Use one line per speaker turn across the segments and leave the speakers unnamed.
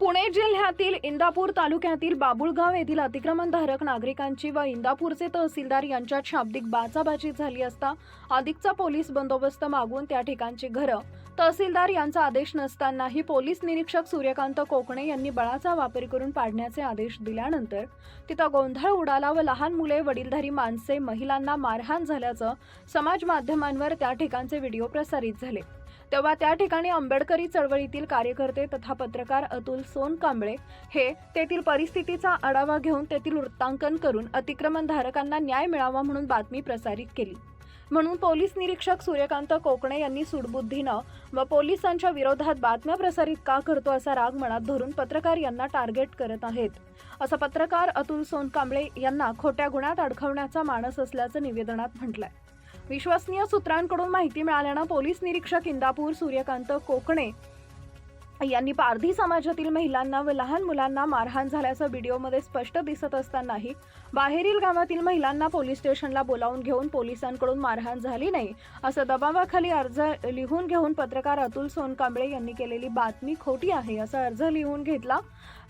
पुणे जिल्ह्यातील इंदापूर तालुक्यातील बाबुळगाव येथील अतिक्रमणधारक नागरिकांची व इंदापूरचे तहसीलदार यांच्यात शाब्दिक बाचाबाची झाली असता अधिकचा पोलीस बंदोबस्त मागून त्या ठिकाणची घरं. तहसीलदार यांचा आदेश नसतानाही पोलीस निरीक्षक सूर्यकांत कोकणे यांनी बळाचा वापर करून पाडण्याचे आदेश दिल्यानंतर तिथं गोंधळ उडाला व लहान मुले वडीलधारी माणसे महिलांना मारहाण झाल्याचं समाज माध्यमांवर त्या ठिकाणचे व्हिडिओ प्रसारित झाले. तेव्हा त्या ठिकाणी आंबेडकरी चळवळीतील कार्यकर्ते तथा पत्रकार अतुल सोनकांबळे हे तेथील परिस्थितीचा आढावा घेऊन तेथील वृत्तांकन करून अतिक्रमणधारकांना न्याय मिळावा म्हणून बातमी प्रसारित केली. म्हणून पोलीस निरीक्षक सूर्यकांत कोकणे यांनी सुडबुद्धीनं व पोलिसांच्या विरोधात बातम्या प्रसारित का करतो असा राग मनात धरून पत्रकार यांना टार्गेट करत आहेत. असं पत्रकार अतुल सोनकांबळे यांना खोट्या गुन्ह्यात अडकवण्याचा मानस असल्याचं निवेदनात म्हटलंय. विश्वसनीय सूत्रांकडून माहिती मिळाल्यानं पोलीस निरीक्षक इंदापूर सूर्यकांत कोकणे यांनी पारधी समाजातील महिलांना व लहान मुलांना मारहाण झाल्याचं व्हिडिओमध्ये स्पष्ट दिसत असतानाही बाहेरील गावातील महिलांना पोलीस स्टेशनला बोलावून घेऊन पोलिसांकडून मारहाण झाली नाही असं दबावाखाली अर्ज लिहून घेऊन पत्रकार अतुल सोनकांबळे यांनी केलेली बातमी खोटी आहे असा अर्ज लिहून घेतला.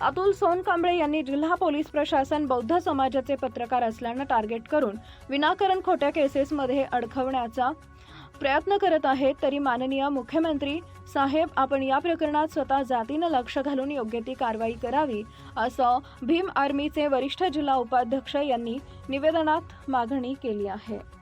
अतुल सोनकांबळे यांनी जिल्हा पोलीस प्रशासन बौद्ध समाजाचे पत्रकार असल्यानं टार्गेट करून विनाकारण खोट्या केसेसमध्ये अडकवण्याचा प्रयत्न करत आहेत तरी माननीय मुख्यमंत्री साहेब आपण या प्रकरणात स्वतः जातीनं लक्ष घालून योग्य ती कारवाई करावी असं भीम आर्मीचे वरिष्ठ जिल्हा उपाध्यक्ष यांनी निवेदनात मागणी केली आहे.